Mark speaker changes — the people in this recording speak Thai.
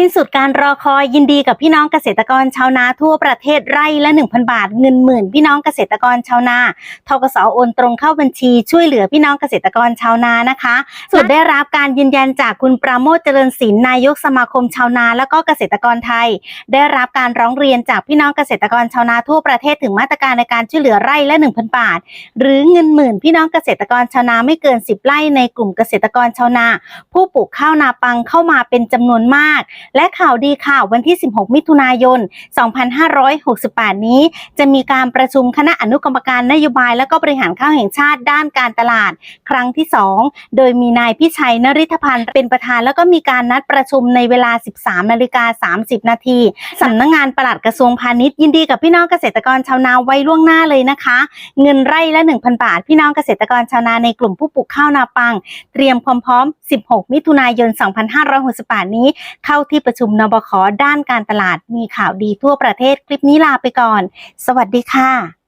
Speaker 1: สิ้นสุดการรอคอยยินดีกับพี่น้องเกษตรกรชาวนาทั่วประเทศไร่ละ 1,000 บาทเงินหมื่นพี่น้องเกษตรกรชาวนาทกสโอนตรงเข้าบัญชีช่วยเหลือพี่น้องเกษตรกรชาวนานะคะสุดได้รับการยืนยันจากคุณประโมทเจริญศิลป์นายกสมาคมชาวนา และก็เกษตรกรไทย ได้รับการร้องเรียนจากพี่น้องเกษตรกรชาวนาทั่วประเทศถึงมาตรการในการช่วยเหลือไร่ละ 1,000 บาท หรือเงินหมื่นพี่น้องเกษตรกรชาวนาไม่เกิน 10 ไร่ในกลุ่มเกษตรกรชาวนา ผู้ปลูกข้าวนาปังเข้ามาเป็นจำนวนมากและข่าวดีค่ะวันที่ 16 มิถุนายน 2568 นี้ จะมีการประชุมคณะอนุกรรมการนโยบายและก็บริหารข้าวแห่งชาติด้านการตลาด ครั้งที่ 2 โดยมีนายพิชัยนริธพันธ์เป็นประธาน แล้วก็มีการนัดประชุมในเวลา 13 นาฬิกา 30 นาทีสำนักงานปลัดกระทรวงพาณิชย์ยินดีกับพี่น้องเกษตรกรชาวนาไว้ล่วงหน้าเลยนะคะ เงินไร่ละ 1,000 บาท พี่น้องเกษตรกรชาวนาในกลุ่มผู้ปลูกข้าวนาปัง เตรียมความพร้อม 16 มิถุนายน 2568 นี้เข้าที่ประชุมนบคด้านการตลาดมีข่าวดีทั่วประเทศคลิปนี้ลาไปก่อน สวัสดีค่ะ